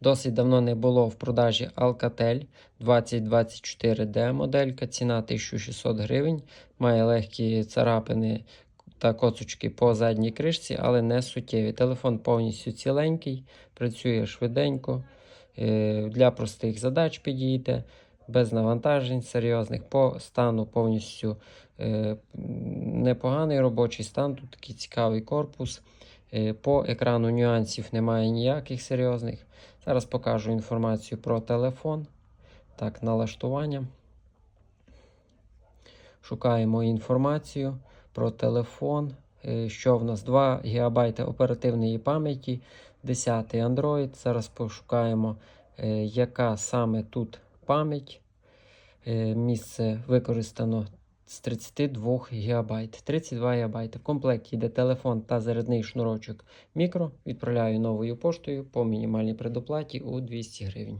Досить давно не було в продажі Alcatel 2024D моделька. Ціна 1600 гривень. Має легкі царапини та коцочки по задній кришці, але не суттєві. Телефон повністю ціленький, працює швиденько. Е, Для простих задач підійде, без навантажень серйозних. По стану повністю е, непоганий робочий стан. Тут такий цікавий корпус. Е, По екрану нюансів немає ніяких серйозних. Зараз покажу інформацію про телефон. Так, налаштування. Шукаємо інформацію про телефон. Е, Що в нас 2 ГБ оперативної пам'яті, 10 Android. Зараз пошукаємо, е, яка саме тут пам'ять. Місце використано з 32 ГБ. 32 ГБ. В комплекті йде телефон та зарядний шнурочок мікро. Відправляю новою поштою по мінімальній предоплаті у 200 гривень.